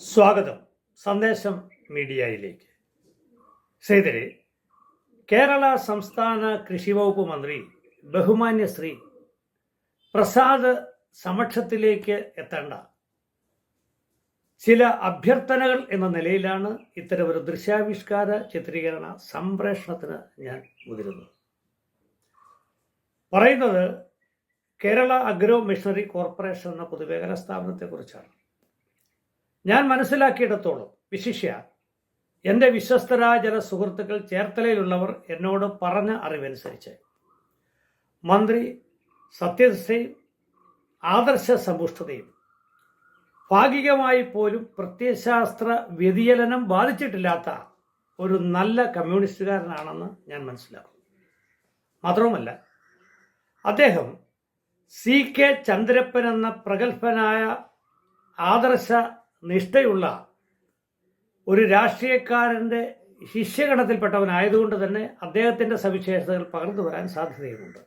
സ്വാഗതം. സന്ദേശം മീഡിയയിലേക്ക്. സേതരെ കേരള സംസ്ഥാന കൃഷി വകുപ്പ് മന്ത്രി ബഹുമാന്യ ശ്രീ പ്രസാദ് സമക്ഷത്തിലേക്ക് എത്തേണ്ട ചില അഭ്യർത്ഥനകൾ എന്ന നിലയിലാണ് ഇത്തരമൊരു ദൃശ്യാവിഷ്കാര ചിത്രീകരണ സംപ്രേഷണത്തിന് ഞാൻ മുതിരുന്നത്. പറയുന്നത് കേരള അഗ്രോ മിഷണറി കോർപ്പറേഷൻ എന്ന പൊതുമേഖലാ സ്ഥാപനത്തെക്കുറിച്ചാണ്. ഞാൻ മനസ്സിലാക്കിയിടത്തോളം വിശിഷ്യ എന്റെ വിശ്വസ്തരായ ചില സുഹൃത്തുക്കൾ ചേർത്തലയിലുള്ളവർ എന്നോട് പറഞ്ഞ അറിവനുസരിച്ച്. മന്ത്രി സത്യനിഷ്ഠയും ആദർശ സമ്പുഷ്ടതയും ഭാഗികമായി പോലും പ്രത്യയശാസ്ത്ര വ്യതിചലനം ബാധിച്ചിട്ടില്ലാത്ത ഒരു നല്ല കമ്മ്യൂണിസ്റ്റുകാരനാണെന്ന് ഞാൻ മനസ്സിലാക്കും മാത്രവുമല്ല അദ്ദേഹം സി കെ ചന്ദ്രപ്പൻ എന്ന പ്രഗത്ഭനായ ആദർശ നിഷ്ഠയുള്ള ഒരു രാഷ്ട്രീയക്കാരന്റെ ശിഷ്യഗണത്തിൽപ്പെട്ടവനായതുകൊണ്ട് തന്നെ അദ്ദേഹത്തിന്റെ സവിശേഷതകൾ പകർന്നു വരാൻ സാധ്യതയുമുണ്ട്.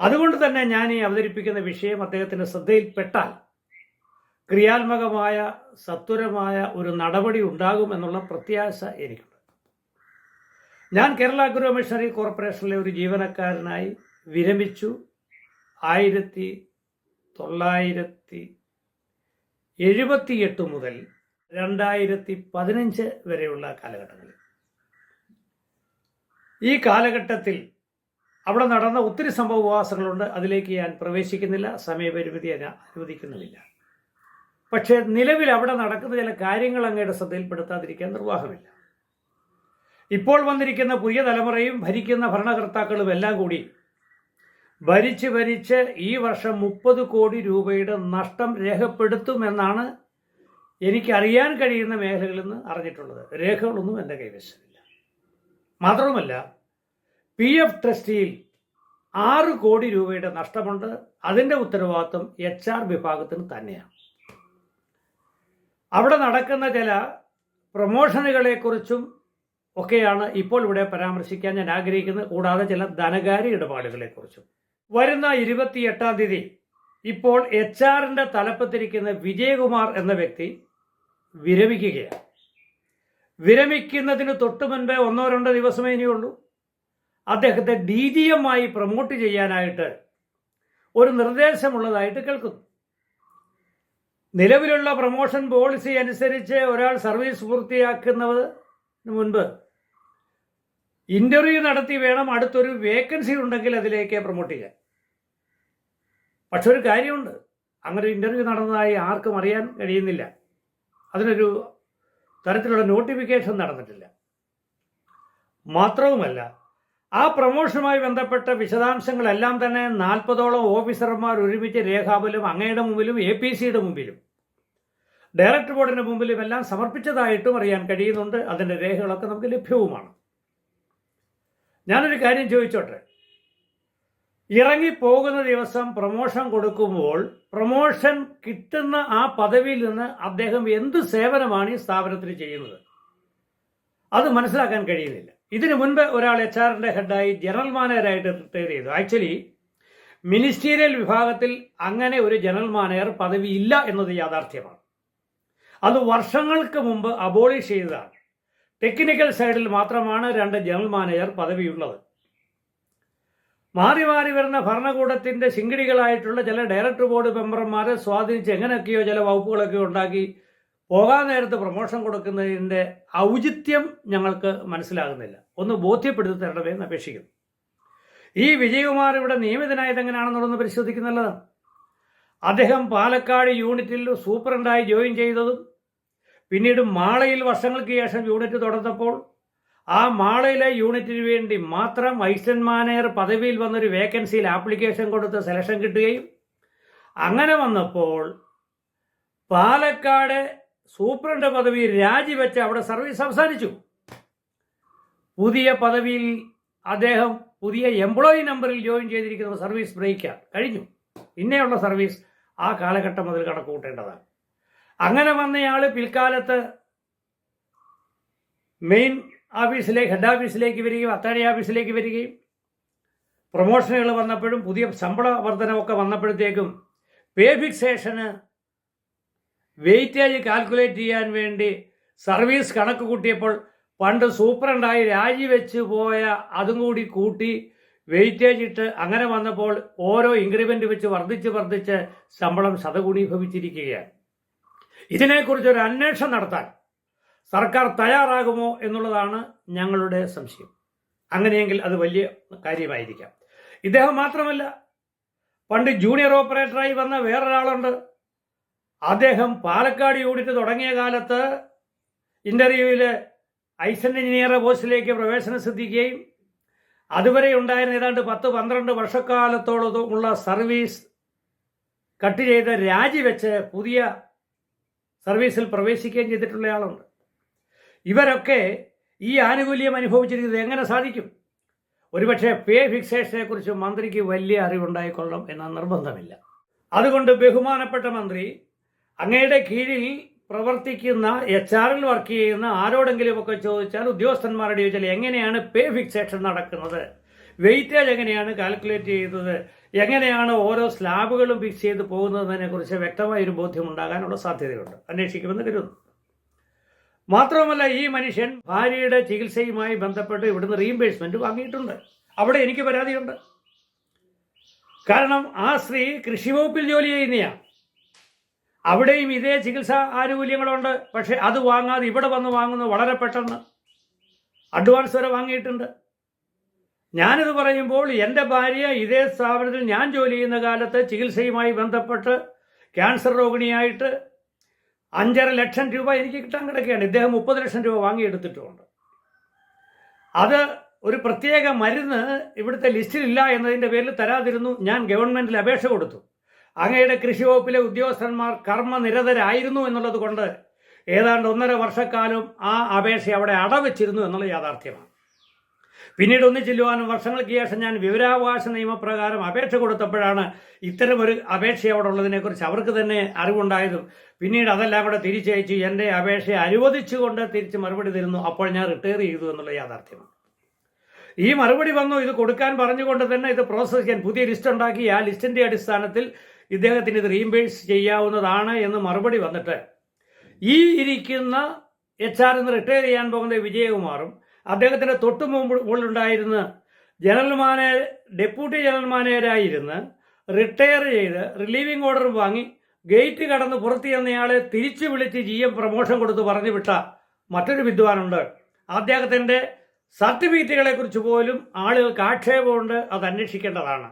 അതുകൊണ്ട് തന്നെ ഞാൻ ഈ അവതരിപ്പിക്കുന്ന വിഷയം അദ്ദേഹത്തിന്റെ ശ്രദ്ധയിൽപ്പെട്ടാൽ ക്രിയാത്മകമായ സത്വരമായ ഒരു നടപടി ഉണ്ടാകും എന്നുള്ള പ്രത്യാശ എനിക്കുണ്ട്. ഞാൻ കേരള അഗ്രോ മിഷണറി കോർപ്പറേഷനിലെ ഒരു ജീവനക്കാരനായി വിരമിച്ചു. ആയിരത്തി തൊള്ളായിരത്തി എഴുപത്തിയെട്ട് മുതൽ രണ്ടായിരത്തി പതിനഞ്ച് വരെയുള്ള കാലഘട്ടങ്ങളിൽ. ഈ കാലഘട്ടത്തിൽ അവിടെ നടന്ന ഒത്തിരി സംഭവവാസങ്ങളുണ്ട് അതിലേക്ക് ഞാൻ പ്രവേശിക്കുന്നില്ല. സമയപരിമിതി അനുവദിക്കുന്നുമില്ല. പക്ഷേ നിലവിൽ അവിടെ നടക്കുന്ന ചില കാര്യങ്ങൾ അങ്ങയുടെ ശ്രദ്ധയിൽപ്പെടുത്താതിരിക്കാൻ നിർവാഹമില്ല. ഇപ്പോൾ വന്നിരിക്കുന്ന പുതിയ തലമുറയും ഭരിക്കുന്ന ഭരണകർത്താക്കളും എല്ലാം കൂടി ഭരിച്ച് വരിച്ച് ഈ വർഷം മുപ്പത് കോടി രൂപയുടെ നഷ്ടം രേഖപ്പെടുത്തുമെന്നാണ് എനിക്കറിയാൻ കഴിയുന്ന മേഖലകളിൽ നിന്ന് അറിഞ്ഞിട്ടുള്ളത്. രേഖകളൊന്നും എന്റെ കൈവശമില്ല. മാത്രവുമല്ല പി എഫ് ട്രസ്റ്റിയിൽ ആറ് കോടി രൂപയുടെ നഷ്ടമുണ്ട്. അതിന്റെ ഉത്തരവാദിത്വം എച്ച് ആർ വിഭാഗത്തിന് തന്നെയാണ്. അവിടെ നടക്കുന്ന ചില പ്രൊമോഷനുകളെക്കുറിച്ചും ഒക്കെയാണ് ഇപ്പോൾ ഇവിടെ പരാമർശിക്കാൻ ഞാൻ ആഗ്രഹിക്കുന്നത്. കൂടാതെ ചില ധനകാര്യ ഇടപാടുകളെക്കുറിച്ചും. വരുന്ന ഇരുപത്തിയെട്ടാം തീയതി ഇപ്പോൾ എച്ച് ആറിന്റെ തലപ്പത്തിരിക്കുന്ന വിജയകുമാർ എന്ന വ്യക്തി വിരമിക്കുകയാണ്. വിരമിക്കുന്നതിന് തൊട്ട് മുൻപേ ഒന്നോ രണ്ടോ ദിവസമേ ഇനിയുള്ളൂ. അദ്ദേഹത്തെ ഡി ജി എം ആയി പ്രൊമോട്ട് ചെയ്യാനായിട്ട് ഒരു നിർദ്ദേശമുള്ളതായിട്ട് കേൾക്കുന്നു. നിലവിലുള്ള പ്രൊമോഷൻ പോളിസി അനുസരിച്ച് ഒരാൾ സർവീസ് പൂർത്തിയാക്കുന്നതിന് മുൻപ് ഇന്റർവ്യൂ നടത്തി വേണം അടുത്തൊരു വേക്കൻസി ഉണ്ടെങ്കിൽ അതിലേക്ക് പ്രൊമോട്ട് ചെയ്യാൻ. പക്ഷെ ഒരു കാര്യമുണ്ട്. അങ്ങനെ ഇന്റർവ്യൂ നടന്നതായി ആർക്കും അറിയാൻ കഴിയുന്നില്ല. അതിനൊരു തരത്തിലുള്ള നോട്ടിഫിക്കേഷൻ നടന്നിട്ടില്ല. മാത്രവുമല്ല ആ പ്രൊമോഷനുമായി ബന്ധപ്പെട്ട വിശദാംശങ്ങളെല്ലാം തന്നെ നാൽപ്പതോളം ഓഫീസർമാർ ഒരുമിച്ച് രേഖാബലും അങ്ങയുടെ മുമ്പിലും എ പി സിയുടെ മുമ്പിലും ഡയറക്ടർ ബോർഡിന്റെ മുമ്പിലും എല്ലാം സമർപ്പിച്ചതായിട്ടും അറിയാൻ കഴിയുന്നുണ്ട്. അതിന്റെ രേഖകളൊക്കെ നമുക്ക് ലഭ്യവുമാണ്. ഞാനൊരു കാര്യം ചോദിച്ചോട്ടെ? ഇറങ്ങി പോകുന്ന ദിവസം പ്രൊമോഷൻ കൊടുക്കുമ്പോൾ പ്രൊമോഷൻ കിട്ടുന്ന ആ പദവിയിൽ നിന്ന് അദ്ദേഹം എന്ത് സേവനമാണ് ഈ സ്ഥാപനത്തിന് ചെയ്യുന്നത്? അത് മനസ്സിലാക്കാൻ കഴിയുന്നില്ല. ഇതിനു മുൻപ് ഒരാൾ എച്ച് ആറിന്റെ ഹെഡായി ജനറൽ മാനേജറായിട്ട് റിട്ടയർ ചെയ്തു. ആക്ച്വലി മിനിസ്റ്റീരിയൽ വിഭാഗത്തിൽ അങ്ങനെ ഒരു ജനറൽ മാനേജർ പദവി ഇല്ല എന്നത് യാഥാർത്ഥ്യമാണ്. അത് വർഷങ്ങൾക്ക് മുമ്പ് അബോളിഷ് ചെയ്തതാണ്. ടെക്നിക്കൽ സൈഡിൽ മാത്രമാണ് രണ്ട് ജനറൽ മാനേജർ പദവിയുള്ളത്. മാറി മാറി വരുന്ന ഭരണകൂടത്തിന്റെ ശിങ്കിടികളായിട്ടുള്ള ചില ഡയറക്ടർ ബോർഡ് മെമ്പർമാരെ സ്വാധീനിച്ച് എങ്ങനെയൊക്കെയോ ചില വകുപ്പുകളൊക്കെ ഉണ്ടാക്കി പോകാൻ നേരത്ത് പ്രൊമോഷൻ കൊടുക്കുന്നതിന്റെ ഔചിത്യം ഞങ്ങൾക്ക് മനസ്സിലാകുന്നില്ല. ഒന്ന് ബോധ്യപ്പെടുത്തി തരണമേ എന്ന് അപേക്ഷിക്കുന്നു. ഈ വിജയകുമാർ ഇവിടെ നിയമിതനായത് എങ്ങനെയാണെന്നുള്ളത് പരിശോധിക്കുന്നതാണ് അദ്ദേഹം പാലക്കാട് യൂണിറ്റിൽ സൂപ്രണ്ടായി ജോയിൻ ചെയ്തതും പിന്നീട് മാളയിൽ വർഷങ്ങൾക്ക് ശേഷം യൂണിറ്റ് തുടർന്നപ്പോൾ ആ മാളയിലെ യൂണിറ്റിന് വേണ്ടി മാത്രം വൈസ്റ്റന്മാനേർ പദവിയിൽ വന്നൊരു വേക്കൻസിയിൽ ആപ്ലിക്കേഷൻ കൊടുത്ത് സെലക്ഷൻ കിട്ടുകയും അങ്ങനെ വന്നപ്പോൾ പാലക്കാട് സൂപ്രണ്ട് പദവി രാജിവെച്ച് അവിടെ സർവീസ് അവസാനിച്ചു. പുതിയ പദവിയിൽ അദ്ദേഹം പുതിയ എംപ്ലോയി നമ്പറിൽ ജോയിൻ ചെയ്തിരിക്കുന്ന സർവീസ് ബ്രേക്കാണ് കഴിഞ്ഞു. പിന്നെയുള്ള സർവീസ് ആ കാലഘട്ടം മുതൽ കണക്ക് കൂട്ടേണ്ടതാണ് അങ്ങനെ വന്നയാൾ പിൽക്കാലത്ത് മെയിൻ ഓഫീസിലേക്ക് ഹെഡ് ഓഫീസിലേക്ക് വരികയും അത്താണി ഓഫീസിലേക്ക് വരികയും പ്രൊമോഷനുകൾ വന്നപ്പോഴും പുതിയ ശമ്പള വർധനമൊക്കെ വന്നപ്പോഴത്തേക്കും പേ ഫിക്സേഷന് വെയിറ്റേജ് കാൽക്കുലേറ്റ് ചെയ്യാൻ വേണ്ടി സർവീസ് കണക്ക് കൂട്ടിയപ്പോൾ പണ്ട് സൂപ്രണ്ടായി രാജിവെച്ച് പോയ അതും കൂടി കൂട്ടി വെയിറ്റേജ് ഇട്ട് അങ്ങനെ വന്നപ്പോൾ ഓരോ ഇൻക്രിമെന്റ് വെച്ച് വർദ്ധിച്ച് വർദ്ധിച്ച് ശമ്പളം ശതഗുണീഭവിച്ചിരിക്കുകയാണ് ഇതിനെക്കുറിച്ചൊരു അന്വേഷണം നടത്താൻ സർക്കാർ തയ്യാറാകുമോ എന്നുള്ളതാണ് ഞങ്ങളുടെ സംശയം. അങ്ങനെയെങ്കിൽ അത് വലിയ കാര്യമായിരിക്കാം. ഇദ്ദേഹം മാത്രമല്ല പണ്ട് ജൂനിയർ ഓപ്പറേറ്ററായി വന്ന വേറൊരാളുണ്ട്. അദ്ദേഹം പാലക്കാട് യൂണിറ്റ് തുടങ്ങിയ കാലത്ത് ഇന്റർവ്യൂവിൽ ഐസൻ എഞ്ചിനീയർ പോസ്റ്റിലേക്ക് പ്രവേശനം സിദ്ധിക്കുകയും അതുവരെ ഉണ്ടായിരുന്ന ഏതാണ്ട് പത്ത് പന്ത്രണ്ട് വർഷക്കാലത്തോളമുള്ള സർവീസ് കട്ട് ചെയ്ത് രാജിവെച്ച് പുതിയ സർവീസിൽ പ്രവേശിക്കുകയും ചെയ്തിട്ടുള്ള ആളുണ്ട് ഇവരൊക്കെ ഈ ആനുകൂല്യം അനുഭവിച്ചിരിക്കുന്നത് എങ്ങനെ സാധിക്കും? ഒരുപക്ഷെ പേ ഫിക്സേഷനെ കുറിച്ച് മന്ത്രിക്ക് വലിയ അറിവുണ്ടായിക്കൊള്ളണം എന്ന നിർബന്ധമില്ല. അതുകൊണ്ട് ബഹുമാനപ്പെട്ട മന്ത്രി അങ്ങയുടെ കീഴിൽ പ്രവർത്തിക്കുന്ന എച്ച് ആറിൽ വർക്ക് ചെയ്യുന്ന ആരോടെങ്കിലുമൊക്കെ ചോദിച്ചാൽ ഉദ്യോഗസ്ഥന്മാരുടെ ചോദിച്ചാൽ എങ്ങനെയാണ് പേ ഫിക്സേഷൻ നടക്കുന്നത്? വെയിറ്റേജ് എങ്ങനെയാണ് കാൽക്കുലേറ്റ് ചെയ്യുന്നത്? എങ്ങനെയാണ് ഓരോ സ്ലാബുകളും ഫിക്സ് ചെയ്ത് പോകുന്നതിനെ കുറിച്ച് വ്യക്തമായ ഒരു ബോധ്യം ഉണ്ടാകാനുള്ള സാധ്യതയുണ്ട്. അന്വേഷിക്കുമെന്ന് കരുതുന്നു. മാത്രമല്ല ഈ മനുഷ്യൻ ഭാര്യയുടെ ചികിത്സയുമായി ബന്ധപ്പെട്ട് ഇവിടുന്ന് റീഇംബേഴ്സ്മെന്റ് വാങ്ങിയിട്ടുണ്ട്. അവിടെ എനിക്ക് പരാതിയുണ്ട്. കാരണം ആ സ്ത്രീ കൃഷി വകുപ്പിൽ ജോലി ചെയ്യുന്നതാണ് അവിടെയും ഇതേ ചികിത്സാ ആനുകൂല്യങ്ങളുണ്ട്. പക്ഷെ അത് വാങ്ങാതെ ഇവിടെ വന്ന് വാങ്ങുന്നത് വളരെ പെട്ടെന്ന് അഡ്വാൻസ് വരെ വാങ്ങിയിട്ടുണ്ട്. ഞാനിത് പറയുമ്പോൾ എന്റെ ഭാര്യ ഇതേ സ്ഥാപനത്തിൽ ഞാൻ ജോലി ചെയ്യുന്ന കാലത്ത് ചികിത്സയുമായി ബന്ധപ്പെട്ട് ക്യാൻസർ രോഗിണിയായിട്ട് അഞ്ചര ലക്ഷം രൂപ എനിക്ക് കിട്ടാൻ കിടക്കുകയാണ്. ഇദ്ദേഹം മുപ്പത് ലക്ഷം രൂപ വാങ്ങിയെടുത്തിട്ടുമുണ്ട് അത് ഒരു പ്രത്യേക മരുന്ന് ഇവിടുത്തെ ലിസ്റ്റിലില്ല എന്നതിന്റെ പേരിൽ തരാതിരുന്നു. ഞാൻ ഗവൺമെന്റിൽ അപേക്ഷ കൊടുത്തു. അങ്ങയുടെ കൃഷി വകുപ്പിലെ ഉദ്യോഗസ്ഥന്മാർ കർമ്മനിരതരായിരുന്നു എന്നുള്ളത് കൊണ്ട് ഏതാണ്ട് ഒന്നര വർഷക്കാലം ആ അപേക്ഷ അവിടെ അടവച്ചിരുന്നു എന്നുള്ള യാഥാർത്ഥ്യമാണ്. പിന്നീട് ഒന്നു ചെല്ലുവാനും വർഷങ്ങൾക്ക് ശേഷം ഞാൻ വിവരാവകാശ നിയമപ്രകാരം അപേക്ഷ കൊടുത്തപ്പോഴാണ് ഇത്തരമൊരു അപേക്ഷ അവിടെ ഉള്ളതിനെക്കുറിച്ച് അവർക്ക് തന്നെ അറിവുണ്ടായതും. പിന്നീട് അതെല്ലാം കൂടെ തിരിച്ചയച്ചു എന്റെ അപേക്ഷയെ അനുവദിച്ചുകൊണ്ട് തിരിച്ച് മറുപടി തരുന്നു. അപ്പോൾ ഞാൻ റിട്ടയർ ചെയ്തു എന്നുള്ള യാഥാർത്ഥ്യമാണ്. ഈ മറുപടി വന്നു. ഇത് കൊടുക്കാൻ പറഞ്ഞുകൊണ്ട് തന്നെ ഇത് പ്രോസസ് ചെയ്യാൻ പുതിയ ലിസ്റ്റ് ഉണ്ടാക്കി. ആ ലിസ്റ്റിന്റെ അടിസ്ഥാനത്തിൽ ഇദ്ദേഹത്തിന് ഇത് റീംബേഴ്സ് ചെയ്യാവുന്നതാണ് എന്ന് മറുപടി വന്നിട്ട് ഈ ഇരിക്കുന്ന എച്ച് ആർ എന്ന് റിട്ടയർ ചെയ്യാൻ പോകുന്ന വിജയകുമാറും അദ്ദേഹത്തിന്റെ തൊട്ടു മുമ്പുണ്ടായിരുന്ന ജനറൽ മാനേജർ ഡെപ്യൂട്ടി ജനറൽ മാനേജരായിരുന്ന് റിട്ടയർ ചെയ്ത് റിലീവിംഗ് ഓർഡർ വാങ്ങി ഗേറ്റ് കടന്ന് പുറത്തു ചെന്നയാളെ തിരിച്ചു വിളിച്ച് ജി എം പ്രമോഷൻ കൊടുത്ത് പറഞ്ഞു വിട്ട മറ്റൊരു വിദ്വാനുണ്ട്. അദ്ദേഹത്തിന്റെ സർട്ടിഫിക്കറ്റുകളെ കുറിച്ച് പോലും ആളുകൾക്ക് ആക്ഷേപമുണ്ട് അത് അന്വേഷിക്കേണ്ടതാണ്.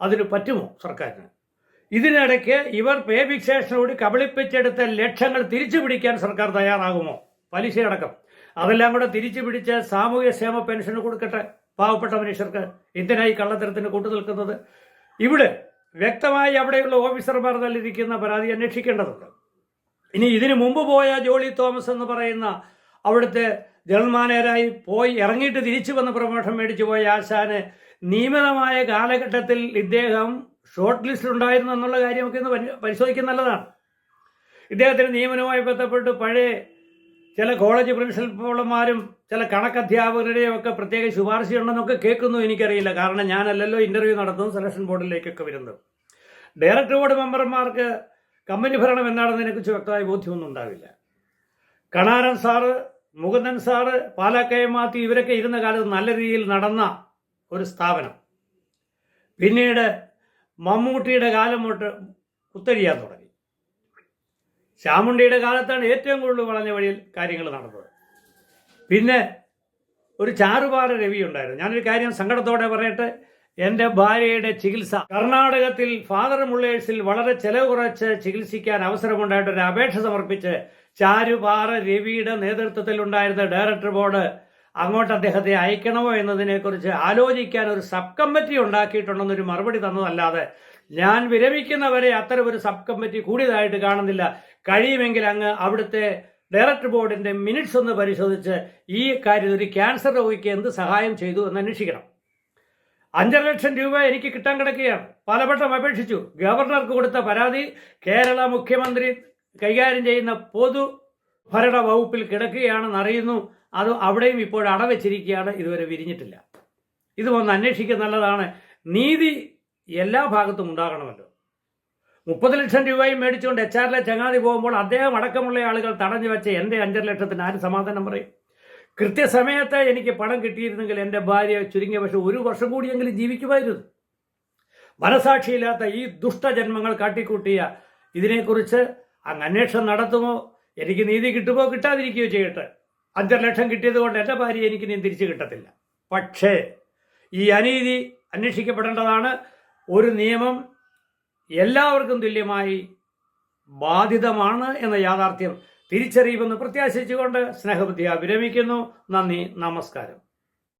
അതിന് പറ്റുമോ സർക്കാരിന്? ഇതിനിടയ്ക്ക് ഇവർ പേ ഫിക്സേഷനോട് കബളിപ്പിച്ചെടുത്ത ലക്ഷങ്ങൾ തിരിച്ചു പിടിക്കാൻ സർക്കാർ തയ്യാറാകുമോ? പലിശയടക്കം. അതെല്ലാം കൂടെ തിരിച്ചു പിടിച്ച് സാമൂഹ്യ ക്ഷേമ പെൻഷൻ കൊടുക്കട്ടെ പാവപ്പെട്ട മനുഷ്യർക്ക് എന്തിനായി കള്ളത്തരത്തിന് കൂട്ടു നിൽക്കുന്നത്? ഇവിടെ വ്യക്തമായി അവിടെയുള്ള ഓഫീസർമാർ നൽകിയിരിക്കുന്ന പരാതി അന്വേഷിക്കേണ്ടതുണ്ട്. ഇനി ഇതിനു മുമ്പ് പോയ ജോളി തോമസ് എന്ന് പറയുന്ന അവിടുത്തെ ജനറൽ മാനേജരായി പോയി ഇറങ്ങിയിട്ട് തിരിച്ചു വന്ന് പ്രമോഷൻ മേടിച്ചു പോയ ആശാന് നിയമിതമായ കാലഘട്ടത്തിൽ ഇദ്ദേഹം ഷോർട്ട് ലിസ്റ്റിൽ ഉണ്ടായിരുന്നു എന്നുള്ള കാര്യമൊക്കെ ഒന്ന് പരിശോധിക്കുന്ന നല്ലതാണ്. ഇദ്ദേഹത്തിന് നിയമനവുമായി ബന്ധപ്പെട്ട് പഴയ ചില കോളേജ് പ്രിൻസിപ്പൾമാരും ചില കണക്കധ്യാപകരുടെയും ഒക്കെ പ്രത്യേക ശുപാർശയുണ്ടെന്നൊക്കെ കേൾക്കുന്നു എനിക്കറിയില്ല. കാരണം ഞാനല്ലല്ലോ ഇന്റർവ്യൂ നടത്തുന്നു സെലക്ഷൻ ബോർഡിലേക്കൊക്കെ വരുന്നത്. ഡയറക്ടർ ബോർഡ് മെമ്പർമാർക്ക് കമ്പനി ഭരണം എന്താണെന്നതിനെക്കുറിച്ച് വ്യക്തമായ ബോധ്യമൊന്നും ഉണ്ടാവില്ല. കണാരൻ സാറ് മുകുന്ദൻ സാറ് പാലക്കയം മാത്യു ഇവരൊക്കെ ഇരുന്ന കാലത്ത് നല്ല രീതിയിൽ നടന്ന ഒരു സ്ഥാപനം. പിന്നീട് മമ്മൂട്ടിയുടെ കാലം തൊട്ട് കുത്തഴിയാൻ തുടങ്ങി. ചാമുണ്ടിയുടെ കാലത്താണ് ഏറ്റവും കൂടുതൽ വളഞ്ഞ വഴിയിൽ കാര്യങ്ങൾ നടന്നത്. പിന്നെ ഒരു ചാറുപാറ രവി ഉണ്ടായിരുന്നു. ഞാനൊരു കാര്യം സങ്കടത്തോടെ പറയട്ടെ. എന്റെ ഭാര്യയുടെ ചികിത്സ. കർണാടകത്തിൽ ഫാദർ മുള്ളേഴ്സിൽ വളരെ ചെലവ് കുറച്ച് ചികിത്സിക്കാൻ അവസരമുണ്ടായിട്ട് ഒരു അപേക്ഷ സമർപ്പിച്ച് ചാരുപാറ രവിയുടെ നേതൃത്വത്തിൽ ഉണ്ടായിരുന്ന ഡയറക്ടർ ബോർഡ് അങ്ങോട്ട് അദ്ദേഹത്തെ അയക്കണമോ എന്നതിനെക്കുറിച്ച് ആലോചിക്കാൻ ഒരു സബ് കമ്മിറ്റി ഉണ്ടാക്കിയിട്ടുണ്ടെന്നൊരു മറുപടി തന്നതല്ലാതെ ഞാൻ വിരമിക്കുന്നവരെ അത്തരം ഒരു സബ് കമ്മിറ്റി കൂടിയതായിട്ട് കാണുന്നില്ല. കഴിയുമെങ്കിൽ അങ്ങ് അവിടുത്തെ ഡയറക്ടർ ബോർഡിന്റെ മിനിറ്റ്സ് ഒന്ന് പരിശോധിച്ച് ഈ കാര്യത്തിൽ ഒരു ക്യാൻസർ രോഗിക്ക് എന്ത് സഹായം ചെയ്തു എന്ന് അന്വേഷിക്കണം. അഞ്ചര ലക്ഷം രൂപ എനിക്ക് കിട്ടാൻ കിടക്കുകയാണ്. പലവട്ടം അപേക്ഷിച്ചു. ഗവർണർക്ക് കൊടുത്ത പരാതി കേരള മുഖ്യമന്ത്രി കൈകാര്യം ചെയ്യുന്ന പൊതു ഭരണ വകുപ്പിൽ കിടക്കുകയാണെന്ന് അറിയുന്നു. അത് അവിടെയും ഇപ്പോൾ അടവെച്ചിരിക്കുകയാണ്. ഇതുവരെ വിരിഞ്ഞിട്ടില്ല. ഇത് ഒന്ന് അന്വേഷിക്കുക നല്ലതാണ്. നീതി എല്ലാ ഭാഗത്തും ഉണ്ടാകണമല്ലോ. മുപ്പത് ലക്ഷം രൂപയും മേടിച്ചുകൊണ്ട് എച്ച് ആറിലെ ചങ്ങാതി പോകുമ്പോൾ അദ്ദേഹം അടക്കമുള്ള ആളുകൾ തടഞ്ഞു വെച്ച എന്റെ അഞ്ചര ലക്ഷത്തിന് ആര് സമാധാനം പറയും? കൃത്യസമയത്ത് എനിക്ക് പണം കിട്ടിയിരുന്നെങ്കിൽ എന്റെ ഭാര്യ ചുരുങ്ങിയ പക്ഷെ ഒരു വർഷം കൂടിയെങ്കിലും ജീവിക്കുമായിരുന്നു. മനസാക്ഷിയില്ലാത്ത ഈ ദുഷ്ടജന്മങ്ങൾ കാട്ടിക്കൂട്ടിയ ഇതിനെക്കുറിച്ച് അങ്ങ് അന്വേഷണം നടത്തുമോ? എനിക്ക് നീതി കിട്ടുമോ? കിട്ടാതിരിക്കുകയോ ചെയ്യട്ടെ. അഞ്ചര ലക്ഷം കിട്ടിയത് കൊണ്ട് എന്റെ ഭാര്യ എനിക്ക് നീ തിരിച്ചു കിട്ടത്തില്ല. പക്ഷേ ഈ അനീതി അന്വേഷിക്കപ്പെടേണ്ടതാണ്. ഒരു നിയമം എല്ലാവർക്കും തുല്യമായി ബാധിതമാണ് എന്ന യാഥാർത്ഥ്യം തിരിച്ചറിയുമെന്ന് പ്രത്യാശിച്ചുകൊണ്ട് സ്നേഹബുദ്ധിയ വിരമിക്കുന്നു നന്ദി നമസ്കാരം.